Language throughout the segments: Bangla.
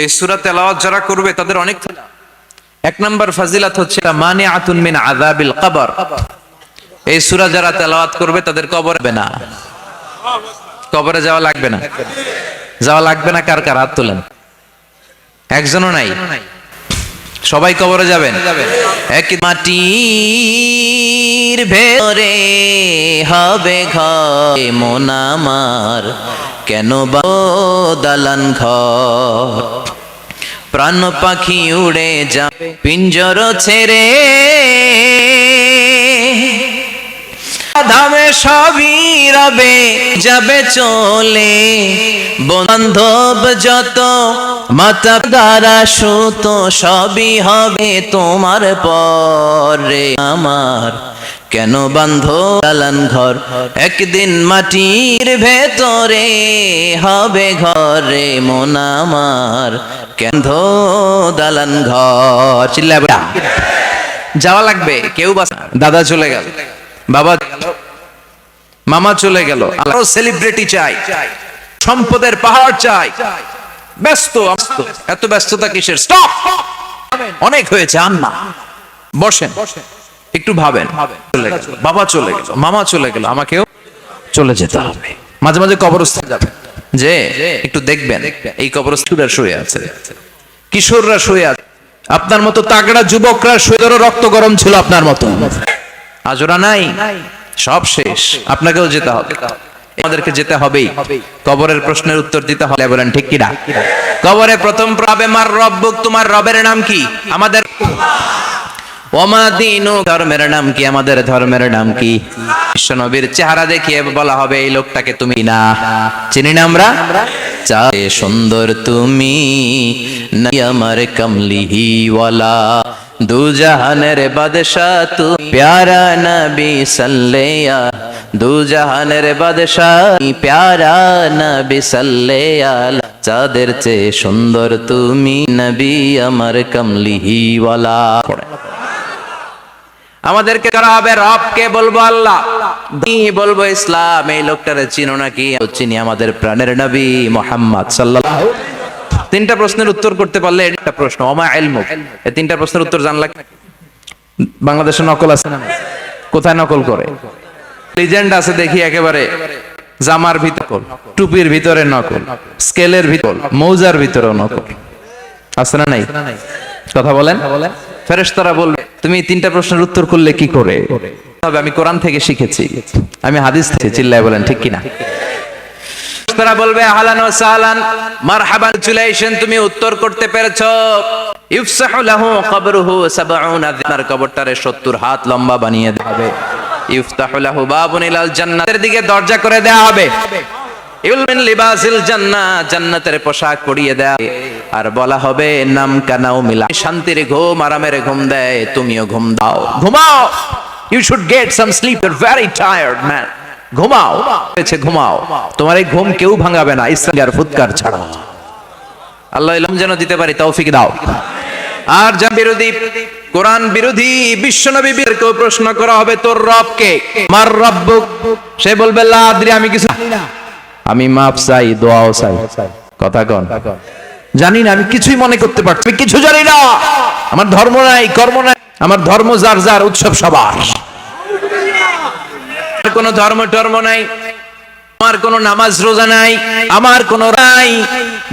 এই সুরা তেলাওয়াত যারা করবে তাদের অনেক এক নম্বর ফাজিলাত হচ্ছে মানে আতুন মিন আযাবিল কবর। এই সুরা যারা তেলাওয়াত করবে তাদের কবর হবে না। কবরে যাওয়া লাগবে না। যাওয়া লাগবে না কার কার? হাত তোলেন। একজনও নাই। সবাই কবরে যাবেন। এক মাটির ভেতরে হবে ঘরে। মন আমার কেন বা দালান ঘর? প্রাণ পাখি উড়ে যাবে, পিঞ্জর ছেড়ে ধামে সবই রবে, যাবে চলে। বান্ধব যত মাতা দ্বারা সুত, সবই হবে তোমার পরে। আমার কেন বান্ধ দালান ঘর? একদিন মাটির ভেতরে হবে ঘরে, মন আমার কেন দালান ঘর? চিল্লা যাওয়া লাগবে, কেউ বাস দাদা চলে গেল। বাবা গেল, মামা চলে গেল আরও সেলিব্রিটি চাই সম্পদের পাহাড় চাই ব্যস্ত এত ব্যস্ততা কিসের? স্টপ অনেক হয়েছে আন না। বসেন একটু ভাবেন। চলে গেল বাবা চলে গেল মামা চলে গেল আমাকেও চলে যেতে হবে। মাঝে মাঝে কবরস্থান যাবেন। যে একটু দেখবেন এই কবরস্থানরা শুয়ে আছে। কিশোররা শুয়ে আছে। আপনার মতো তাগড়া যুবকরা শুয়ে রক্ত গরম ছিল আপনার মতো। আজ ওরা নাই, সব শেষ। আপনাকেও যেতে হবে। আমাদেরকে যেতে হবেই। কবরের প্রশ্নের উত্তর দিতে হলে বলেন, ঠিক কিনা কবরে প্রথম পাবে, মার রব্বুক তোমার রবের নাম কি? আমাদের ধর্মের নাম কি? আমাদের ধর্মের নাম কি? বিশ্বনবীর চেহারা দেখিয়ে বলা হবে, এই লোকটাকে তুমি না। চিনি না আমরা? সুন্দর তুমি আমার কমলিহি ওয়ালা। দু জাহানের বাদশাহ তু, প্যারা নবী সাল্লেয়া দু জাহানের বাদশাহ প্যারা নবী সাল্লেয়া চাঁদের চেয়ে সুন্দর তুমি নবী আমার কমলিহি ওয়ালা আমাদেরকে করা হবে রবকে বলব আল্লাহ। বলব ইসলাম? এই লোকটারে চিনো নাকি? চিনি আমাদের প্রাণের নবী মোহাম্মদ সাল্লাল্লাহু তিনটা প্রশ্নের উত্তর করতে পারলে একটা প্রশ্ন, ওমা ইলমুক। এই তিনটা প্রশ্নের উত্তর জানলা বাংলাদেশে নকল আছে না কোথায় নকল করে? লিজেন্ড আছে দেখি একেবারে জামার ভিতর, টুপির ভিতরে নকল, স্কেলের ভিতর, মৌজার ভিতরেও নকল। আছে না নাই? কথা বলেন? ফেরেশতারা বলবে, তুমি তিনটা প্রশ্নের উত্তর করলে কি করে? তবে আমি কোরআন থেকে শিখেছি, আমি হাদিস থেকে চিল্লায় বলেন, ঠিক কিনা? তারা বলবে, আহলান ওয়া সাহলান, মারহাবান চুলাইশন তুমি উত্তর করতে পেরেছ। ইফসাহু লাহু কবরুহু 70 আপনার কবরটারে 70 হাত লম্বা বানিয়ে দেওয়া হবে। ইফতাহু লাহু বাবুন ইলাল জান্নাতের দিকে দরজা করে দেওয়া হবে। ইউলমিন লিবাসিল জান্নাত জান্নাতের পোশাক পরিয়ে দেয় আর বলা হবে, নাম কানাও মিলা শান্তির ঘুম আরামের ঘুম দেয়, তুমিও ঘুম দাও। ঘুমাও! You should get some sleep you very tired man ঘুমাও। হয়েছে ঘুমাও। তোমার এই ঘুম কেউ ভাঙাবে না ইসলামের ফুৎকার ছাড়া। আল্লাহ ইলম যেন দিতে পারি, তৌফিক দাও। আর যা বিরোধী, কোরআন বিরোধী বিশ্বনবী কেউ প্রশ্ন করা হবে, তোর রবকে? মার রব্বুক সে বলবে, লা আমি কিছু আমি মাপ চাই, দোয়াও চাই। কথা কন। জানি না, আমি কিছুই মনে করতে পারছি আমি কিছু জানি না। আমার ধর্ম নাই, কর্ম নাই। আমার ধর্ম যার যার, উৎসব সবার। আমার কোনো ধর্ম টর্ম নাই, আমার নামাজ রোজা নাই, আমার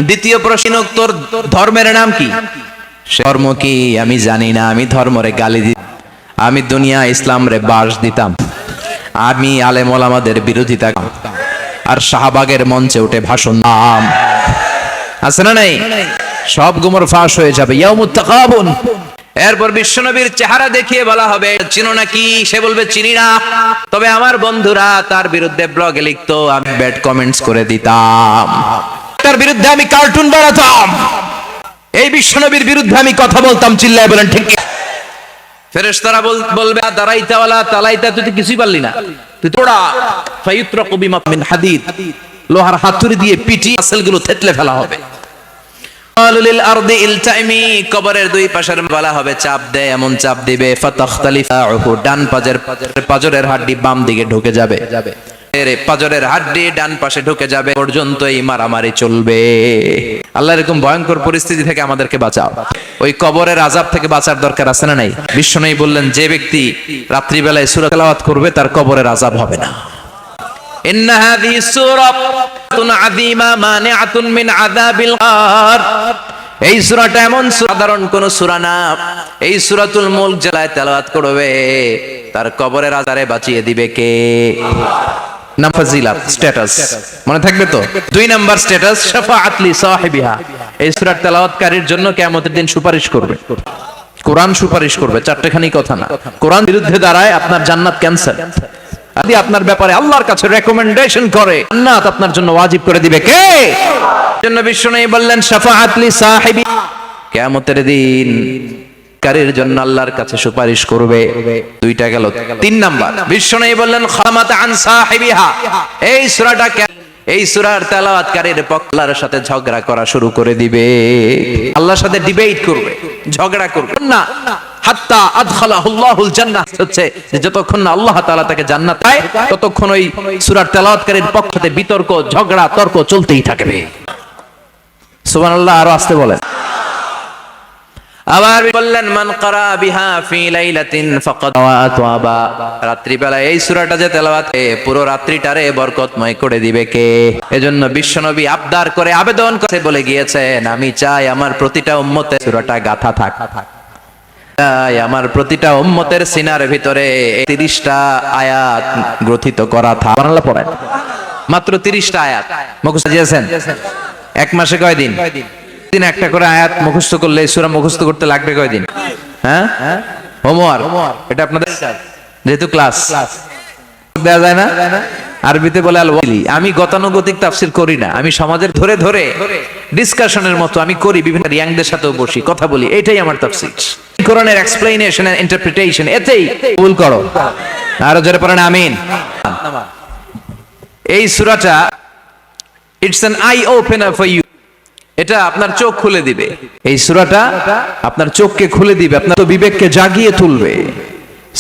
দ্বিতীয় প্রশ্ন তোর ধর্মের নাম কি? ধর্ম কি? আমি জানি না, আমি ধর্মরে গালি আমি দুনিয়া ইসলাম রে বাস দিতাম। আমি আলেম ওলামাদের বিরোধিতা। আর শাহবাগের মঞ্চে উঠে ভাষণ দাম আছে না নাই? সব গুমর ফাঁস হয়ে যাবে। ইয়াউমুত তাকাবুন। এরপর বিশ্বনবীর চেহারা দেখিয়ে বলা হবে, চিনো নাকি? সে বলবে, চিনি না। তবে আমার বন্ধুরা তার বিরুদ্ধে ব্লগে লিখতো, আমি ব্যাড কমেন্টস করে দিতাম। তার বিরুদ্ধে আমি কার্টুন বানাতাম। এই বিশ্বনবীর বিরুদ্ধে আমি কথা বলতাম, চিল্লায় বলেন, ঠিক ফেরেশতারা বলবে "আ দাঁড়াইতাওয়ালা, তালাইতা, তুই কিছুই পারলি না। তুই তোড়া ফায়ুত্রাকু বিমা মিন হাদিদ। লোহার হাতুড়ি দিয়ে পিটি আসলগুলো থেতলে ফেলা হবে। মারামারি চলবে। আল্লাহ এরকম ভয়ঙ্কর পরিস্থিতি থেকে আমাদেরকে বাঁচাও। ওই কবরের আজাব থেকে বাঁচার দরকার আছে না নাই? বিশ্বনবী বললেন, যে ব্যক্তি রাত্রিবেলায় সূরা তেলাওয়াত করবে, তার কবরের আজাব হবে না। إن هذه السورة عظيمة مانعة من عذاب القهر এই সূরাটা এমন সূরা, সাধারণ কোন সূরা না এই সূরাতুল মুলক জেলায় তেলাওয়াত করবে তার কবরের আজারে বাঁচিয়ে দিবে কে নাম ফাজিলাত স্ট্যাটাস মনে থাকবে তো দুই নাম্বার স্ট্যাটাস শাফাআত লি সাহিবিহা এই সূরার তেলাওয়াতকারীর জন্য কিয়ামতের দিন সুপারিশ করবে কোরআন সুপারিশ করবে চারটেখানি কথা না কোরআন বিরুদ্ধে দাঁড়ায় আপনার জান্নাত ক্যান্সেল যদি আপনার ব্যাপারে আল্লাহর কাছে রেকমেন্ডেশন করে। জান্নাত আপনার জন্য ওয়াজিব করে দিবে কে? জন্য বিশ্বনবী বললেন, শাফাআত লি সাহিবি কিয়ামতের দিন কারের জন্য আল্লাহর কাছে সুপারিশ করবে। দুইটা গেল। তিন নাম্বার বিশ্বনবী বললেন খামাত আন সাহিবিহা এই সূরাটা এই সূরার তেলাওয়াতকারীর পক্ষ আল্লাহর সাথে ঝগড়া করা শুরু করে দিবে। আল্লাহর সাথে ডিবেট করবে, ঝগড়া করবে। না হাত্তা আদখালাহুল্লাহুল জান্নাহ। হচ্ছে যে যতক্ষণ না আল্লাহ তাআলা তাকে জান্নাত দেয় ততক্ষণ ওই সূরার তেলাওয়াতকারীর পক্ষতে বিতর্ক, ঝগড়া, তর্ক চলতেই থাকবে। সুবহানাল্লাহ, আরও বলেন। আবার বললেন, মান বিহা ফি লাইলাতিন ফাকাদ রাত্রিবেলা এই সূরাটা যে তেলাওয়াত পুরো রাত্রিটারে বরকতময় করে দিবে কে? এজন্য বিশ্বনবী আবদার করে আবেদন করে বলে গিয়েছেন, আমি চাই আমার প্রতিটা উম্মতের সূরাটা গাথা থাক। চাই আমার প্রতিটা উম্মতের সিনার ভিতরে তিরিশটা আয়াত গ্রথিত করা থাক বাংলা পড়েন মাত্র তিরিশটা আয়াত। মুখস্থ দিয়েছেন এক মাসে কয়দিন দিন? একটা করে আয়াত মুখস্থ করলে সূরা মুখস্থ করতে লাগবে কয়দিন হ্যাঁ? হোমওয়ার্ক। এটা আপনাদের যেহেতু ক্লাস। দেওয়া যায় না? আরবিতে বলে আল ওয়ালি আমি গতানুগতিক তাফসির করি না। আমি সমাজের ধরে ধরে ডিসকাশনের মতো আমি করি, বিভিন্ন ইয়াংদের সাথেও বসি, কথা বলি। এটাই আমার তাফসির। কোরআনের এক্সপ্লেনেশন এন্ড ইন্টারপ্রিটেশন এতেই ভুল করো। আরও জোরে পড়েন, আমিন। এই সূরাটা it's an eye opener for you এটা আপনার চোখ খুলে দিবে। এই সূরাটা আপনার চোখকে খুলে দিবে, আপনার তো বিবেককে জাগিয়ে তুলবে।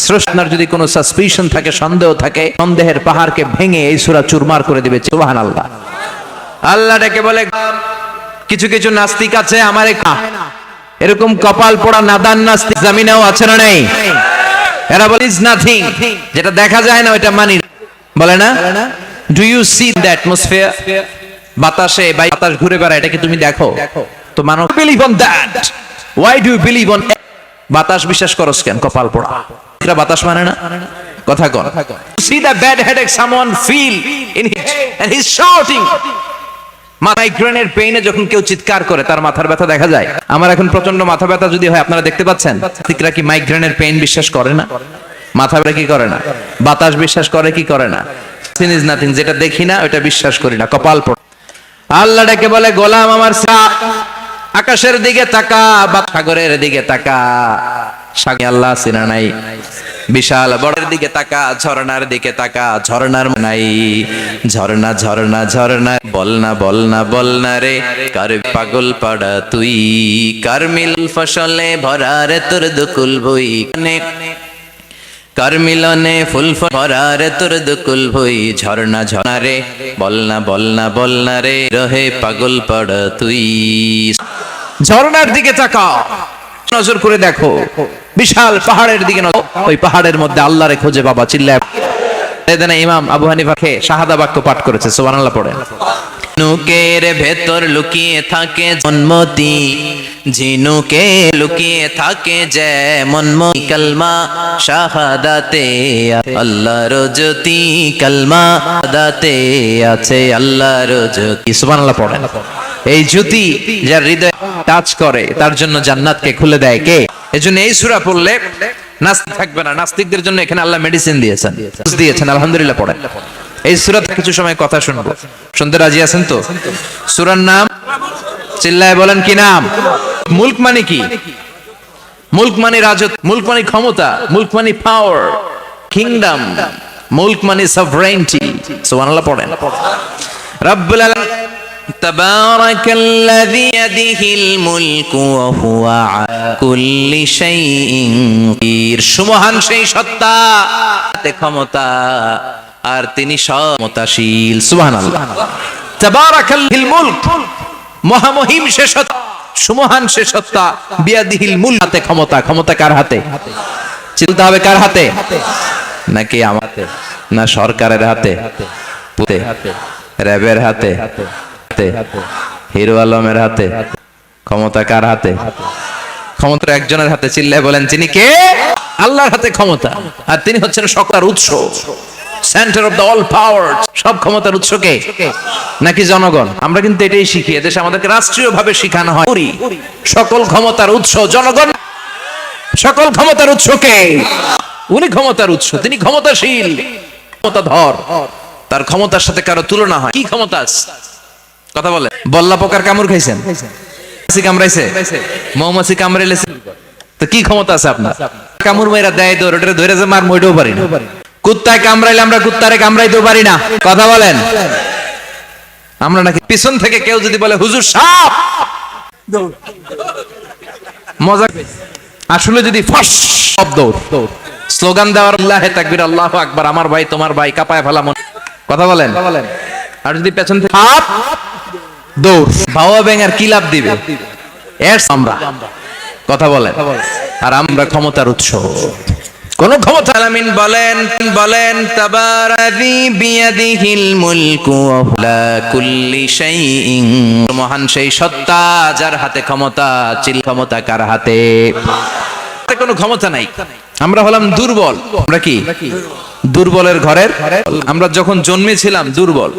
স্রষ্টার যদি কোনো সাসপিশন থাকে, সন্দেহ থাকে, সন্দেহের পাহাড়কে ভেঙে এই সূরা চুরমার করে দিবে, সুবহানাল্লাহ। আল্লাহ আল্লাহ ডেকে বলে, কিছু কিছু নাস্তিক আছে, আমার এরকম কপাল পোড়া নাদান নাস্তিক জামিনেও আছে না নেই? এরা বলে ইজ নাথিং যেটা দেখা যায় না, ওইটা মানি বলে না? Do you see the atmosphere বাতাসে বা বাতাস ঘুরে বেড়ায় এটাকে তুমি দেখো? তো মানুষ believe on that why do believe on বাতাস বিশ্বাস করস কেন? কপাল পোড়া। এটা বাতাস মানে না? কথা কন। See the bad headache someone feel in heat and he is shouting মাইগ্রেনের পেইনে যখন কেউ চিৎকার করে, তার মাথার ব্যথা দেখা যায়। আমার এখন প্রচণ্ড মাথা ব্যথা যদি হয়, আপনারা দেখতে পাচ্ছেন? নাস্তিকরা কি মাইগ্রেনের পেইন বিশ্বাস করে না? মাথা ব্যথা কি করে না? বাতাস বিশ্বাস করে কি করে না? সিন ইজ নাথিং যেটা দেখি না ওটা বিশ্বাস করি না। কপাল পড়ে। আল্লাহ ডেকে বলে, গোলাম আমার সা আকাশের দিকে তাকা, বা সাগরের দিকে তাকা। সাগরে আল্লাহ সিনা নাই। বিশাল বড়ের দিকে তাকা, ঝর্ণার দিকে তাকা, ঝর্ণার নাই। ঝর্ণা ঝর্ণা ঝর্ণা, বল না বল না বল না রে, কার পাগল পাড়া তুই? কার মিল ফসলে ভরা রে তোর দুকুল বই কার মিলনে ফুল ভরার তোর দুকুল ভই? ঝর্ণা ঝর্ণা রে, বল না বল না বল না রে, রহে পাগল পড় তুই। ঝর্ণার দিকে তাকাও নজর করে দেখো। বিশাল পাহাড়ের দিকে ওই পাহাড়ের মধ্যে আল্লাহরে খোঁজে বাবা, চিল্লায়। ইমাম আবু হানিফা খে শাহাদা বাক্য পাঠ করেছে, সুবহানাল্লাহ পড়েন ঝিনুকের ভেতর লুকিয়ে থাকে জন্মতি। ঝিনুকে লুকিয়ে থাকে যেমন মই কালমা, শাহাদাতে আল্লাহর জ্যোতি কালমা দাতে আছে আল্লাহর জ্যোতি সুবহানাল্লাহ পড়েন এই জ্যোতি যার হৃদয় টাচ করে, তার জন্য জান্নাতকে খুলে দেয় কে? এজন্য এই সূরা পড়লে নাস্তিক থাকবে না। নাস্তিকদের জন্য এখানে আল্লাহ মেডিসিন দিয়েছেন। দিয়েছেন, আলহামদুলিল্লাহ পড়েন। এই সূরাতে কিছু সময় কথা শুনব। শুনতে রাজি আছেন তো? সূরার নাম চিল্লায় বলেন কি নাম? মুলক মানে কি? মুলক মানে রাজত মুলক মানে ক্ষমতা, মুলক মানে পাওয়ার কিংডম মুলক মানে সভরেন্টি সুবহানাল্লাহ পড়েন। রব্বুল আলামিন تبارك الذي يده الملك وهو على كل شيء قدير সুমহান সেই সত্তা হাতে ক্ষমতা আর তিনি সমতাশীল সুবহানাল্লাহ তাবারাকাল্লিল মুলক মহামহিম শেষত্ব সুমহান শেষত্তা বিয়াদিহিল মুল হাতে ক্ষমতা ক্ষমতা কার হাতে চিনতে হবে কার হাতে নাকি আমাতে না সরকারের হাতে পুতে র্যাবের হাতে হাতে। হিরো আলমের হাতে। ক্ষমতা কার হাতে? ক্ষমতা একজনের হাতে চিল্লায় বলেন তিনি কে? আল্লাহর হাতে ক্ষমতা। আর তিনি হচ্ছেন সকলার উৎস। Centre of the all power সব ক্ষমতার উৎস কে? নাকি জনগণ? আমরা কিন্তু এটাই শিখি। এদেশে আমাদেরকে রাষ্ট্রীয় ভাবে শেখানো হয়। সকল ক্ষমতার উৎস জনগণ। সকল ক্ষমতার উৎস কে? উনি ক্ষমতার উৎস, তিনি ক্ষমতাশীল। ক্ষমতাধর তার ক্ষমতার সাথে কারও তুলনা হয়। কি ক্ষমতা আছে? কথা বলে। বল্লা পোকার কামড় খাইছেন? কামড়াইছে? মৌমাছি কামড়াইলেছে তো কি ক্ষমতা আছে আপনার? কামড় মেয়েরা দেয় দৌড় ওটা ধরে যে মার মইটাও পারি না। কুত্তায় কামড়াইলে আমরা কুত্তারে কামড়াইতেও পারি না। কথা বলেন। আমরা নাকি পিছন থেকে কেউ যদি বলে হুজুর সাপ! মজা আসলে যদি ফস শব্দ স্লোগান দেওয়ার আল্লাহ তাকবির আল্লাহ আকবার আমার ভাই তোমার ভাই কাপায় ফেলা মন কথা বলেন। আর যদি পেছন থেকে দৌড়। ভাওয়া ব্যাং আর কি লাভ দিবে? আমরা কথা বলেন। আর আমরা ক্ষমতার উৎস। কোন ক্ষমতা আলামিন বলেন বলেন তাবারাদি বিয়াদিহিল মুলকু ওয়া কুল্লি শাইইন। মহান সেই সত্তা যার হাতে ক্ষমতা চিল ক্ষমতা কার হাতে? কোনো ক্ষমতা নাই। আমরা হলাম দুর্বল। আমরা কি? দুর্বলের ঘরের। আমরা যখন জন্মেছিলাম দুর্বল।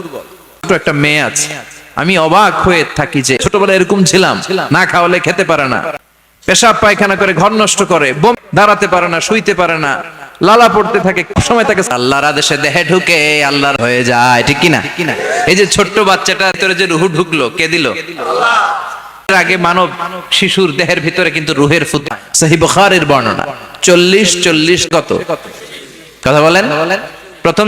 একটা মেয়ে আছে। আমি অবাক হয়ে থাকি যে ছোটবেলায় এরকম ছিলাম। না খাওয়ালে খেতে পারে না। পেশাব পায়খানা করে ঘর নষ্ট করে দাঁড়াতে পারে না শুইতে পারে না লালা পড়তে থাকে সময় তাকে আল্লাহর আদেশে দেহে ঢুকে আল্লাহর হয়ে যায় ঠিক কিনা? এই যে ছোট্ট বাচ্চাটা ভিতরে যে রুহু ঢুকলো কে দিল? আগে মানব শিশুর দেহের ভিতরে কিন্তু রুহের ফুত সহি বুখারীর বর্ণনা। চল্লিশ চল্লিশ কত? কথা বলেন? প্রথম